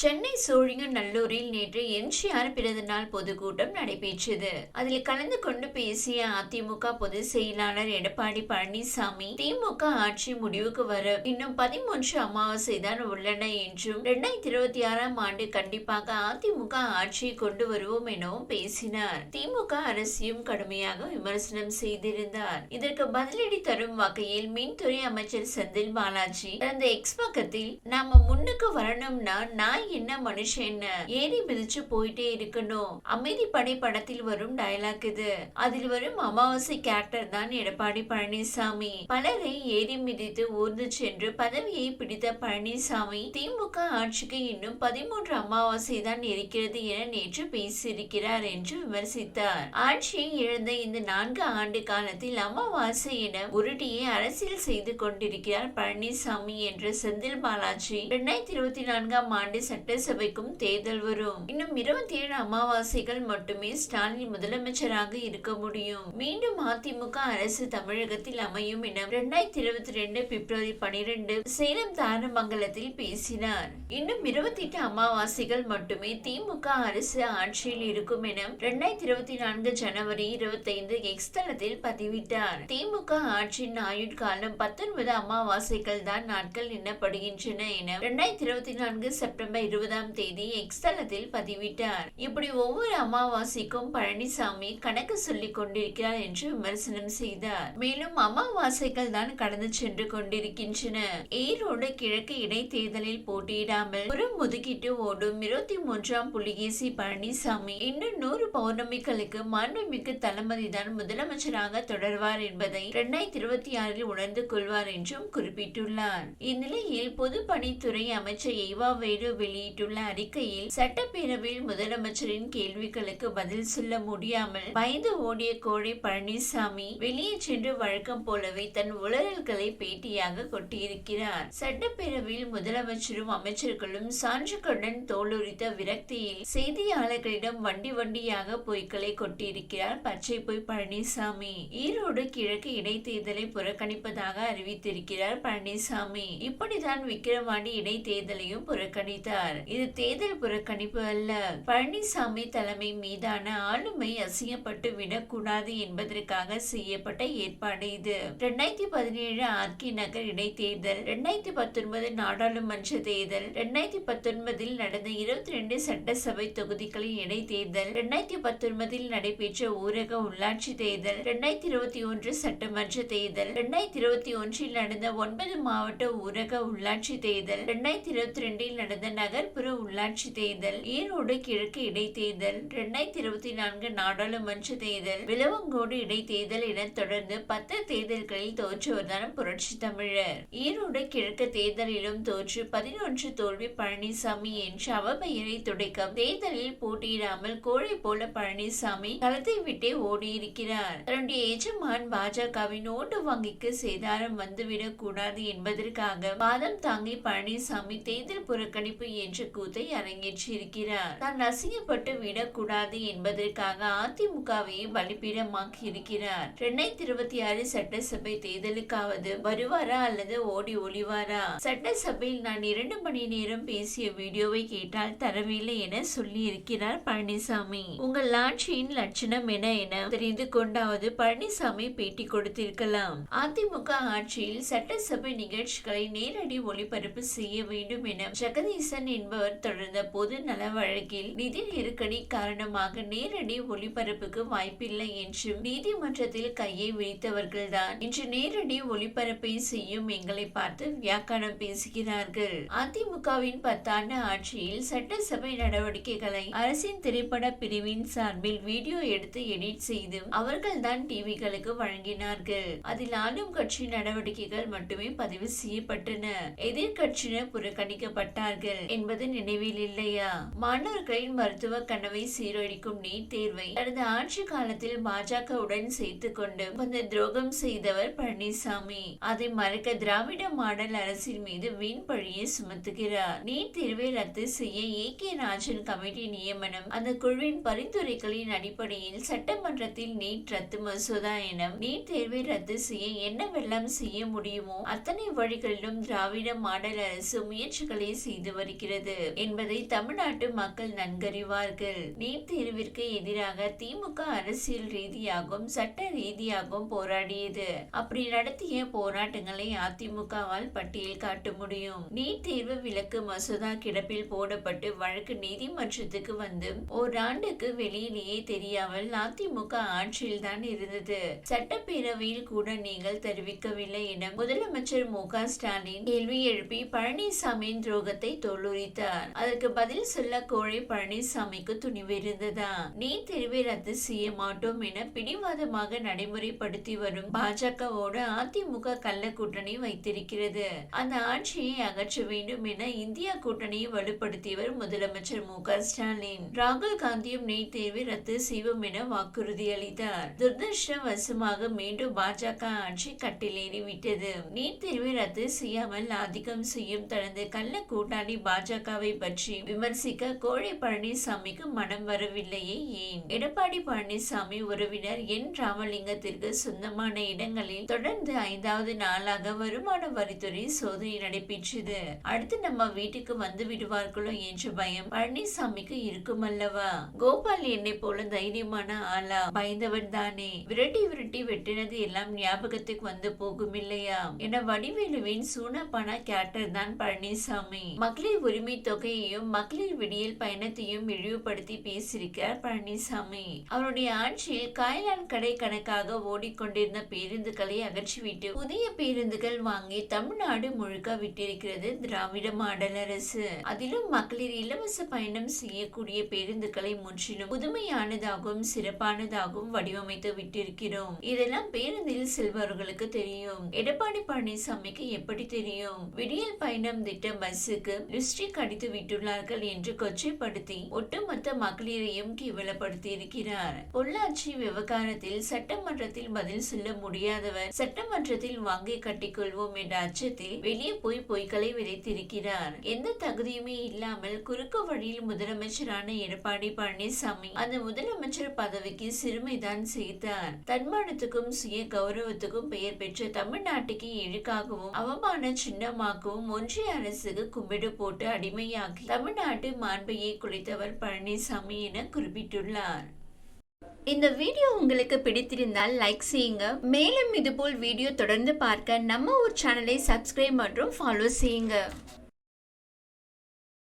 சென்னை சோழிங்கநல்லூரில் நேற்று எம்ஜிஆர் பிறந்தநாள் பொதுக்கூட்டம் நடைபெற்றது. அதில் கலந்து கொண்டு பேசிய அதிமுக பொதுச் செயலாளர் எடப்பாடி பழனிசாமி திமுக ஆட்சி முடிவுக்கு வர இன்னும் பதிமூன்று அமாவாசை தான் உள்ளன என்றும் இரண்டாயிரத்தி இருபத்தி ஆறாம் ஆண்டு கண்டிப்பாக அதிமுக ஆட்சியை கொண்டு வருவோம் எனவும் பேசினார். திமுக அரசையும் கடுமையாக விமர்சனம் செய்திருந்தார். இதற்கு பதிலடி தரும் வகையில் மின்துறை அமைச்சர் செந்தில் பாலாஜி கடந்த எக்ஸ் பக்கத்தில் நாம முன்னுக்கு வரணும்னா நான் என்ன மனுஷன் ஏறி மிதிச்சு போயிட்டே இருக்கணும். அமைதி படை படத்தில் வரும் டயலாக் இது. அதில் வரும் அமாவாசை கேரக்டர் தான் எடப்பாடி பழனிசாமி. பலரை ஏறி மிதித்து ஊர்ந்து சென்று பதவியை பிடித்த பழனிசாமி திமுக ஆட்சிக்கு இன்னும் பதிமூன்று அமாவாசை தான் இருக்கிறது என நேற்று பேசியிருக்கிறார் என்று விமர்சித்தார். ஆட்சியை இழந்த இந்த நான்கு ஆண்டு காலத்தில் அமாவாசை என உருட்டியை அரசியல் செய்து கொண்டிருக்கிறார் பழனிசாமி என்ற செந்தில் பாலாஜி. இரண்டாயிரத்தி இருபத்தி நான்காம் ஆண்டு சட்டசபைக்கும் தேர்தல் வரும். இன்னும் இருபத்தி ஏழு அமாவாசைகள் மட்டுமே ஸ்டாலின் முதலமைச்சராக இருக்க முடியும். மீண்டும் அதிமுக அரசு தமிழகத்தில் அமையும் என இரண்டாயிரத்தி இருபத்தி ரெண்டு பிப்ரவரி பனிரெண்டு சேலம் தாரமங்கலத்தில் பேசினார். இன்னும் இருபத்தி எட்டு அமாவாசைகள் மட்டுமே திமுக அரசு ஆட்சியில் இருக்கும் என இரண்டாயிரத்தி இருபத்தி நான்கு ஜனவரி இருபத்தி ஐந்து எக்ஸ் தளத்தில் பதிவிட்டார். திமுக ஆட்சியின் ஆயுட்காலம் பத்தொன்பது அமாவாசைகள் தான் நாட்கள் எண்ணப்படுகின்றன என இரண்டாயிரத்தி இருபத்தி நான்கு செப்டம்பர் இருபதாம் தேதி எக்ஸ்தலத்தில் பதிவிட்டார். இப்படி ஒவ்வொரு அமாவாசைக்கும் பழனிசாமி கணக்கு சொல்லிக் கொண்டிருக்கிறார் என்று விமர்சனம் செய்தார். மேலும் அமாவாசைகள் தான் கடந்து சென்று கொண்டிருக்கின்றன. ஈரோடு கிழக்கு இடைத்தேர்தலில் போட்டியிடாமல் புறம் ஒதுக்கிட்டு ஓடும் இருபத்தி மூன்றாம் புலிகேசி பழனிசாமி இன்னும் நூறு பௌர்ணமிகளுக்கு மாண்புமிக்கு தளபதிதான் முதலமைச்சராக தொடர்வார் என்பதை இரண்டாயிரத்தி இருபத்தி ஆறில் உணர்ந்து கொள்வார் என்றும் குறிப்பிட்டுள்ளார். இந்நிலையில் பொதுப்பணித்துறை அமைச்சர் ஏவா வேலு வெளியிட்டுள்ள அறிக்கையில் சட்டப்பேரவையில் முதலமைச்சரின் கேள்விகளுக்கு பதில் சொல்ல முடியாமல் பயந்து ஓடிய கோழை பழனிசாமி வெளியே சென்று வழக்கம் போலவே தன் உளறல்களை பேட்டியாக கொட்டியிருக்கிறார். சட்டப்பேரவையில் முதலமைச்சரும் அமைச்சர்களும் சான்றுகளுடன் தோலுரித்த விரக்தியில் செய்தியாளர்களிடம் வண்டி வண்டியாக பொய்களை கொட்டியிருக்கிறார் பச்சை பொய் பழனிசாமி. ஈரோடு கிழக்கு இடைத்தேர்தலை புறக்கணிப்பதாக அறிவித்திருக்கிறார் பழனிசாமி. இப்படிதான் விக்கிரவாண்டி இடைத்தேர்தலையும் புறக்கணித்தார். இது தேர்தல் புறக்கணிப்பு அல்ல பழனிசாமி தலைமை மீதான ஆளுமை அசியப்பட்டு விடக்கூடாது என்பதற்காக செய்யப்பட்ட ஏற்பாடு இது. இரண்டாயிரத்தி பதினேழு ஆர்கே நகர் இடைத்தேர்தல் இரண்டாயிரத்தி பத்தொன்பது நாடாளுமன்ற தேர்தல் இரண்டாயிரத்தி பத்தொன்பதில் நடந்த இருபத்தி ரெண்டு சட்டசபை தொகுதிகளின் இடைத்தேர்தல் இரண்டாயிரத்தி பத்தொன்பதில் நடைபெற்ற ஊரக உள்ளாட்சி தேர்தல் இரண்டாயிரத்தி இருபத்தி ஒன்று சட்டமன்ற தேர்தல் இரண்டாயிரத்தி இருபத்தி ஒன்றில் நடந்த ஒன்பது மாவட்ட ஊரக உள்ளாட்சி தேர்தல் இரண்டாயிரத்தி இருபத்தி ரெண்டில் நடந்த நகர்ப்புற உள்ளாட்சி தேர்தல் ஈரோடு கிழக்கு இடைத்தேர்தல் இரண்டாயிரத்தி இருபத்தி நான்கு நாடாளுமன்ற தேர்தல் விலவங்கோடு இடைத்தேர்தல் என தொடர்ந்து பத்து தேர்தல்களில் தோற்றுவர்தான் புரட்சி தமிழர். ஈரோடு கிழக்கு தேர்தலிலும் தோற்று பதினொன்று தோல்வி பழனிசாமி என்ற அவபெயரை துடைக்க தேர்தலில் போட்டியிடாமல் கோழை போல பழனிசாமி களத்தை விட்டே ஓடியிருக்கிறார். தன்னுடைய எஜமான் பாஜகவின் ஓட்டு வங்கிக்கு சேதாரம் வந்துவிடக் கூடாது என்பதற்காக வாதம் தாங்கி பழனிசாமி தேர்தல் புறக்கணிப்பு என்ற கூத்தை அரங்கேற்றியிருக்கிறார். தான் அசிங்கப்பட்டு விடக்கூடாது என்பதற்காக அதிமுகவையே பலிப்பீடமாக்கி இருக்கிறார் இரண்டாயிரத்தி இருபத்தி ஆறு சட்டசபை தேர்தலுக்காவது வருவாரா அல்லது ஓடி ஒளிவாரா? சட்டசபையில் நான் இரண்டு மணி நேரம் பேசிய வீடியோவை கேட்டால் தரவில்லை என சொல்லி இருக்கிறார் பழனிசாமி. உங்கள் ஆட்சியின் லட்சணம் என என தெரிந்து கொண்டாவது பழனிசாமி பேட்டி கொடுத்திருக்கலாம். அதிமுக ஆட்சியில் சட்டசபை நிகழ்ச்சிகளை நேரடி ஒளிபரப்பு செய்ய வேண்டும் என ஜெகதீசன் என்பவர் தொடர்ந்த பொது நல வழக்கில் நிதி நெருக்கடி காரணமாக நேரடி ஒளிபரப்புக்கு வாய்ப்பில்லை என்றும் நீதிமன்றத்தில் கையை விரித்தவர்கள்தான். இன்று நேரடி ஒளிபரப்பை செய்யும் எங்களை பார்த்து வியாக்கானம் பேசுகிறார்கள். அதிமுகவின் பத்தாண்டு ஆட்சியில் சட்டசபை நடவடிக்கைகளை அரசின் திரைப்பட பிரிவின் சார்பில் வீடியோ எடுத்து எடிட் செய்து அவர்கள்தான் டிவிகளுக்கு வழங்கினார்கள். அதில் ஆளும் கட்சி நடவடிக்கைகள் மட்டுமே பதிவு செய்யப்பட்டன. எதிர்கட்சியினர் புறக்கணிக்கப்பட்டார்கள். என்பது நினைவில் இல்லையா? மாணவர்களின் மருத்துவ கனவை சீரழிக்கும் நீட் தேர்வை கடந்த ஆட்சி காலத்தில் பாஜகவுடன் சேர்த்து கொண்டு வந்த துரோகம் செய்தவர் பழனிசாமி. அதை மறக்க திராவிட மாடல் அரசின் மீது வீண் பழியை சுமத்துகிறார். நீட் தேர்வை ரத்து செய்ய ஏ. கே. ராஜன் கமிட்டி நியமனம். அந்த குழுவின் பரிந்துரைகளின் அடிப்படையில் சட்டமன்றத்தில் நீட் ரத்து மசோதா என நீட் தேர்வை ரத்து செய்ய என்னவெல்லாம் செய்ய முடியுமோ அத்தனை வழிகளிலும் திராவிட மாடல் அரசு முயற்சிகளை செய்து வருகிறது. இருக்கிறது என்பதை தமிழ்நாட்டு மக்கள் நன்கறிவார்கள். நீட் தேர்விற்கு எதிராக திமுக அரசியல் ரீதியாகவும் சட்ட ரீதியாகவும் போராடியது. அப்படி நடத்திய போராட்டங்களை அதிமுகவால் பட்டியல் காட்ட முடியும். நீட் தேர்வு விலக்கு மசோதா கிடப்பில் போடப்பட்டு வழக்கு நீதிமன்றத்துக்கு வந்து ஓராண்டுக்கு வெளியிலேயே தெரியாமல் அதிமுக ஆட்சியில் தான் இருந்தது. சட்டப்பேரவையில் கூட நீங்கள் தெரிவிக்கவில்லை என முதலமைச்சர் மு க ஸ்டாலின் கேள்வி எழுப்பி பழனிசாமியின் துரோகத்தை தோலுரித்தார் அதற்கு பதில் சொல்ல கோழை பழனிசாமிக்கு துணிவிருந்ததா? நீட் ரத்து செய்ய மாட்டோம் என பிடிவாதமாக நடைமுறைப்படுத்தி வரும் பாஜகவோடு அதிமுக கள்ள கூட்டணி வைத்திருக்கிறது. அந்த ஆட்சியை அகற்ற வேண்டும் என இந்தியா கூட்டணியை வலுப்படுத்தியவர் முதலமைச்சர் மு. க. ஸ்டாலின். ராகுல் காந்தியும் நீட் தேர்வை ரத்து செய்வோம் என வாக்குறுதி அளித்தார். துரதிருஷ்டவசமாக மீண்டும் பாஜக ஆட்சி கட்டிலேறி விட்டது நீட் தேர்வை ரத்து செய்யாமல் ஆதிக்கம் செய்யும் தனது கள்ள கூட்டாளி பாஜகவை பற்றி விமர்சிக்க கோழி பழனிசாமிக்கு மனம் வரவில்லையே ஏன்? எடப்பாடி பழனிசாமி உறவினர் என் ராமலிங்கத்திற்கு சொந்தமான இடங்களில் தொடர்ந்து ஐந்தாவது நாளாக வருமான வரித்துறை சோதனை நடைபெற்றது. அடுத்து நம்ம வீட்டுக்கு வந்து விடுவார்களோ என்ற பயம் பழனிசாமிக்கு இருக்கும் அல்லவா கோபால் என்னை போல தைரியமான ஆளா? பயந்தவன் தானே. விரட்டி விரட்டி வெட்டினது எல்லாம் ஞாபகத்துக்கு வந்து போகும் இல்லையா என வடிவேலுவின் சூனப்பான கேரக்டர் தான் பழனிசாமி. மகளிர் உரிமை தொகையையும் மகளிர் விடியல் பயணத்தையும் இழிவுபடுத்தி பேசியிருக்கிறார் பழனிசாமி. அவருடைய ஆட்சியில் காயலான் கடை கணக்காக ஓடிக்கொண்டிருந்த பேருந்துகளை அகற்றிவிட்டு புதிய பேருந்துகள் வாங்கி தமிழ்நாடு முழுக்க விட்டிருக்கிறது திராவிட மாடல் அரசு. அதிலும் மகளிர் இலவச பயணம் செய்யக்கூடிய பேருந்துகளை முற்றிலும் புதுமையானதாகவும் சிறப்பானதாகவும் வடிவமைத்து விட்டிருக்கிறோம். இதெல்லாம் பேருந்தில் செல்பவர்களுக்கு தெரியும். எடப்பாடி பழனிசாமிக்கு எப்படி தெரியும்? விடியல் பயணம் திட்ட பஸ்ஸுக்கு லிஸ்டிக் கடித்து விட்டுள்ளார்கள் என்று கொச்சைப்படுத்தி ஒட்டுமொத்த மகளிரையும் கேவலப்படுத்தி இருக்கிறார் பொள்ளாச்சி விவகாரத்தில் சட்டமன்றத்தில் பதில் சொல்ல முடியாதவர் சட்டமன்றத்தில் வாங்கி கட்டிக்கொள்வோம் என்ற அச்சத்தில் வெளியே போய் பொய்களை விதைத்திருக்கிறார். எந்த தகுதியுமே இல்லாமல் குறுக்கு வழியில் முதலமைச்சரான எடப்பாடி பழனிசாமி அந்த முதலமைச்சர் பதவிக்கு சிறுமைதான் செய்தார். தன்மானத்துக்கும் சுய கௌரவத்துக்கும் பெயர் பெற்ற தமிழ்நாட்டுக்கு இழுக்காகவும் அவமான சின்னமாகவும் ஒன்றிய அரசுக்கு கும்பிடு போட்டு அடிமையாக்கி தமிழ்நாட்டு மாண்பையை குலைத்தவர் பழனிசாமி என குறிப்பிட்டுள்ளார். இந்த வீடியோ உங்களுக்கு பிடித்திருந்தால் லைக் செய்யுங்க. மேலும் இதுபோல் வீடியோ தொடர்ந்து பார்க்க நம்ம ஒரு சேனலை சப்ஸ்கிரைப் மற்றும் ஃபாலோ செய்யுங்க.